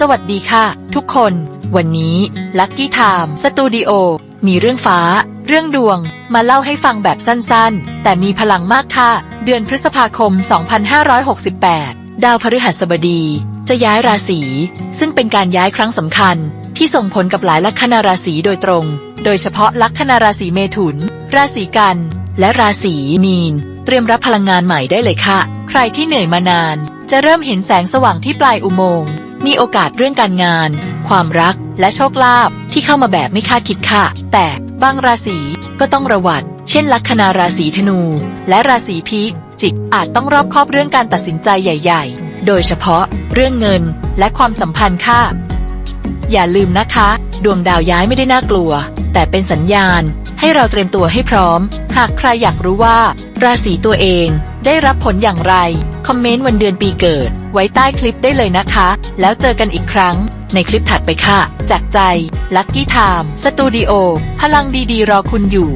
สวัสดีค่ะ ทุกคน วันนี้ลัคกี้ไทม์สตูดิโอมีเรื่องฟ้า เรื่องดวง มาเล่าให้ฟังแบบสั้นๆ แต่มีพลังมากค่ะ เดือนพฤษภาคม 2568 ดาวพฤหัสบดี จะย้ายราศี ซึ่งเป็นการย้ายครั้งสำคัญ ที่ส่งผลกับหลายลัคนาราศีโดยตรง โดยเฉพาะลัคนาราศีเมถุน ราศีกัน และราศีมีน เตรียมรับพลังงานใหม่ได้เลยค่ะ ใครที่เหนื่อยมานาน จะเริ่มเห็นแสงสว่างที่ปลายอุโมงค์ มีโอกาสเรื่องการงาน ความรักและโชคลาภที่เข้ามาแบบไม่คาดคิดค่ะ แต่บางราศีก็ต้องระวัด เช่น ลัคนาราศีธนู และราศีพิจิก อาจต้องรอบคอบเรื่องการตัดสินใจใหญ่ ๆ โดยเฉพาะเรื่องเงินและความสัมพันธ์ค่ะ อย่าลืมนะคะ ดวงดาวย้ายไม่ได้น่ากลัว แต่เป็นสัญญาณให้เราเตรียมตัวให้พร้อม หากใครอยากรู้ว่า ราศีตัวเองได้รับผลอย่างไร คอมเมนต์วันเดือนปีเกิด ไว้ใต้คลิปได้เลยนะคะ แล้วเจอกันอีกครั้ง ในคลิปถัดไปค่ะ จากใจลัคกี้ไทม์สตูดิโอพลังดีๆ รอคุณอยู่